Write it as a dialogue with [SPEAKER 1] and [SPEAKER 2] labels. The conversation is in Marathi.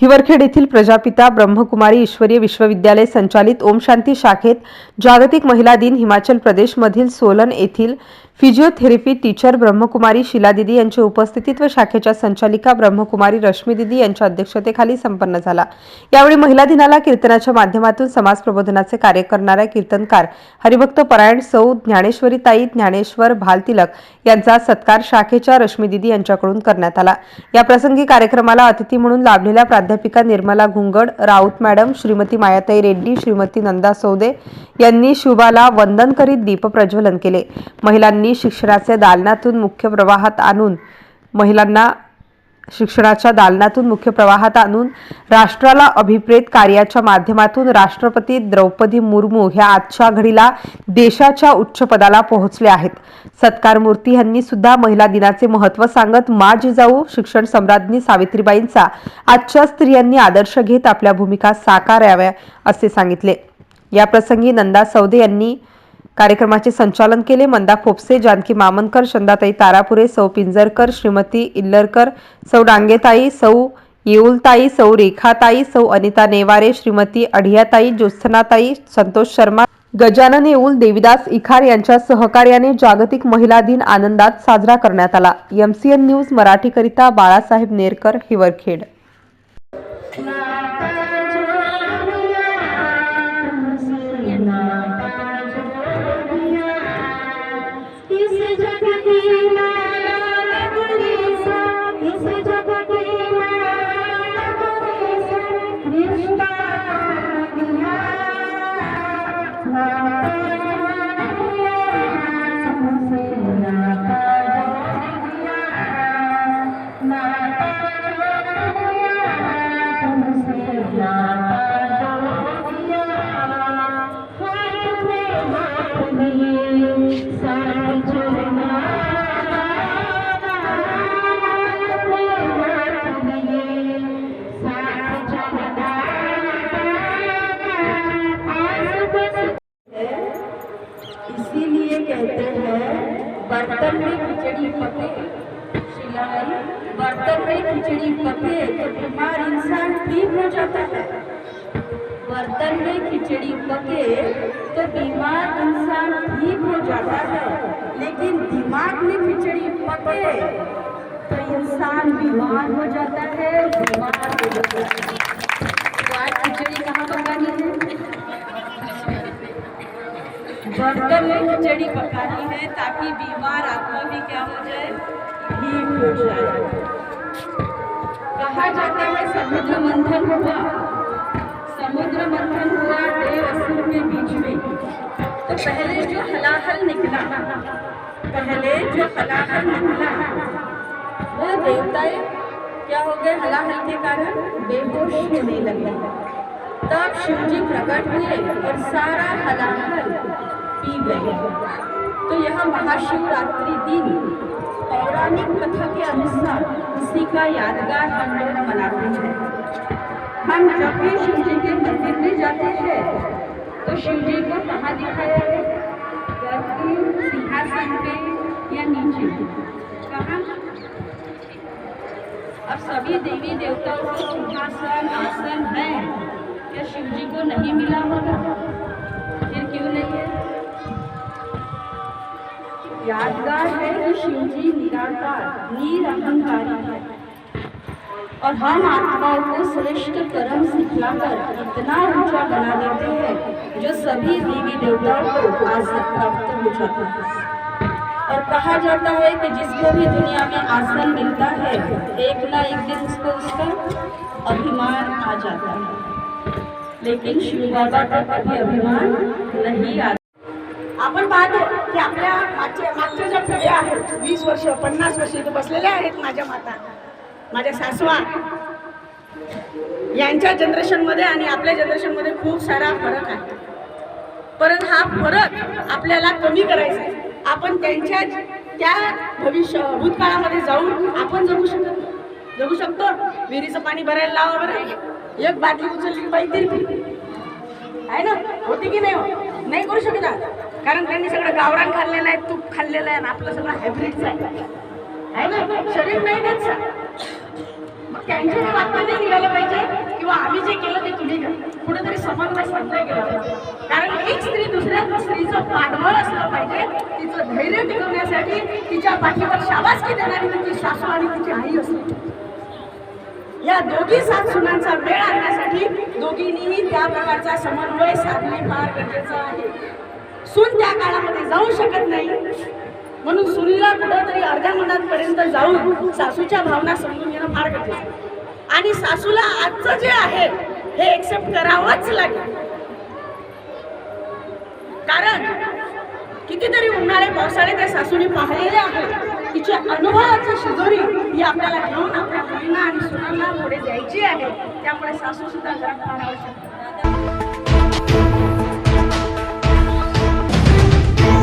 [SPEAKER 1] हिवरखेड येथील प्रजापिता ब्रह्मकुमारी ईश्वरीय विश्वविद्यालय संचालित ओम शांती शाखेत जागतिक महिला दिन हिमाचल प्रदेशमधील सोलन येथील फिजिओथेरपी टीचर ब्रह्मकुमारी शिलादिदी यांच्या उपस्थितीत व शाखेच्या संचालिका ब्रह्मकुमारी रश्मी दिदी यांच्या अध्यक्षतेखाली संपन्न झाला. यावेळी महिला दिनाला कीर्तनाच्या माध्यमातून समाज प्रबोधनाचे कार्य करणाऱ्या कीर्तनकार हरिभक्त परायण सौ ज्ञानेश्वरी ताई ज्ञानेश्वर भालतिलक यांचा सत्कार शाखेच्या रश्मी दिदी यांच्याकडून करण्यात आला. या प्रसंगी कार्यक्रमाला अतिथी म्हणून लाभलेल्या प्राध्यापिका निर्मला घुंगड राऊत मॅडम श्रीमती मायाताई रेड्डी श्रीमती नंदा सौदे यांनी शुभाला वंदन करीत दीपप्रज्वलन केले. महिलांनी शिक्षणाचे दालनातून मुख्य प्रवाहात आणून महिलांना शिक्षणाच्या दालनातून मुख्य प्रवाहात आणून राष्ट्राला अभिप्रेत कार्याच्या माध्यमातून राष्ट्रपती द्रौपदी मुर्मू ह्या आजच्या घडीला देशाच्या उच्च पदाला पोहोचले आहेत. सत्कार मूर्ती यांनी सुद्धा महिला दिनाचे महत्त्व सांगत मा जिजाऊ शिक्षण सम्राज्ञी सावित्रीबाईंचा आजच्या स्त्रियांनी आदर्श घेत आपल्या भूमिका साकाराव्या असे सांगितले. या प्रसंगी नंदा सौदे यांनी कार्यक्रमाचे संचालन केले. मंदा फोपसे जानकी मामनकर चंदाताई तारापुरे सौ पिंजरकर श्रीमती इल्लरकर सौ डांगेताई सौ येऊलताई सौ रेखाताई सौ अनिता नेवारे श्रीमती अढियाताई ज्योत्सनाताई संतोष शर्मा गजानन येऊल देविदास इखार यांच्या सहकार्याने जागतिक महिला दिन आनंदात साजरा करण्यात आला. एमसीएन न्यूज मराठीकरिता बाळासाहेब नेरकर हिवरखेड.
[SPEAKER 2] कहते हैं, बर्तन में खिचड़ी पके। शिलाई बर्तन में खिचड़ी पके तो बीमार इंसान ठीक हो जाता है। बर्तन में खिचड़ी पके तो बीमार इंसान ठीक हो जाता है, लेकिन दिमाग में खिचड़ी पके तो इंसान बीमार हो जाता है, बीमार हो जाता है तो आज खिचड़ी कहाँ पकानी है बर्तन में खिचड़ी पकानी है ताकि बीमार आत्मा भी क्या हो जाए ठीक हो जाए। कहा जाता है समुद्र मंथन हुआ। समुद्र मंथन हुआ देव असुर के बीच में। तो पहले जो हलाहल निकला, पहले जो हलाहल निकला वो देवताएँ क्या हो गए हलाहल के कारण? बेहोश होने लगे। तब शिव जी प्रकट हुए और सारा हलाहल पी गए तो यह महाशिवरात्रि दिन पौराणिक कथा के अनुसार उसी का यादगार हम लोग मनाते हैं। हम जब भी शिव जी के मंदिर में जाते हैं तो शिव जी को कहाँ दिखाया है सिंहासन पे या नीचे। कहाँ? अब सभी देवी देवताओं को सिंहासन, आसन है। क्या शिव जी को नहीं मिला होगा? यादगार है कि शिव जी निराकार, निरहंकारी है। और हम आत्माओं को श्रेष्ठ कर्म सिखलाकर इतना ऊँचा बना देते हैं, जो सभी देवी देवताओं को आसन प्राप्त हो जाता है। और कहा जाता है कि जिसको भी दुनिया में आसन मिलता है, एक ना एक दिन उसको उसका अभिमान आ जाता है। लेकिन शिव बाबा का कभी अभिमान नहीं आता
[SPEAKER 3] आपण पाहतो की आपल्या मागच्या मागच्या ज्या पिढ्या आहेत वीस वर्ष पन्नास वर्ष इथे बसलेल्या आहेत माझ्या माता माझ्या सासवा. यांच्या जनरेशनमध्ये आणि आपल्या जनरेशनमध्ये खूप सारा फरक आहे. परत हा फरक आपल्याला कमी करायचा आहे. आपण त्यांच्या त्या भविष्य भूतकाळामध्ये जाऊन आपण जगू शकतो जगू शकतो. विहिरीचं पाणी भरायला लावा बरं. एक बाटली उचलली पाहिजे आहे ना? होती की नाही हो? नाही करू शकत कारण त्यांनी सगळं गावरान खाल्लेलं आहे तूप खाल्लेलं आहे आणि आपलं सगळं हायब्रिडचं आहे. आहे ना? शरीर नाही त्यांचं मग त्यांचे ते वाक्य नाही निघालं पाहिजे किंवा आम्ही जे केलं ते तुम्ही करा. कुठेतरी समन्वय साधला गेला पाहिजे. कारण एक स्त्री दुसऱ्या स्त्रीचं पाठबळ असलं पाहिजे तिचं धैर्य टिकवण्यासाठी तिच्या पाठीवर शाबासकी देणारी तिची सासू आणि तिची आई असते. या दोघी सात सुनांचा वेळ आणण्यासाठी दोघींनीही त्या प्रकारचा समन्वय साधणे फार गरजेचं आहे. सून त्या काळामध्ये जाऊ शकत नाही. म्हणून सुनीला कुठंतरी अर्ध्या मनापर्यंत जाऊन सासूच्या भावना समजून घेणं फार गरजेचं आणि सासूला आजचं जे आहे हे एक्सेप्ट करावंच लागेल. कारण कितीतरी उन्हाळे पावसाळे त्या सासूने पाहिलेले आहेत. तिच्या अनुभवाची शिजोरी ही आपल्याला घेऊन आपल्या मुलींना आणि सुनांना पुढे द्यायची आहे. त्यामुळे सासू सुद्धा घरात आवश्यक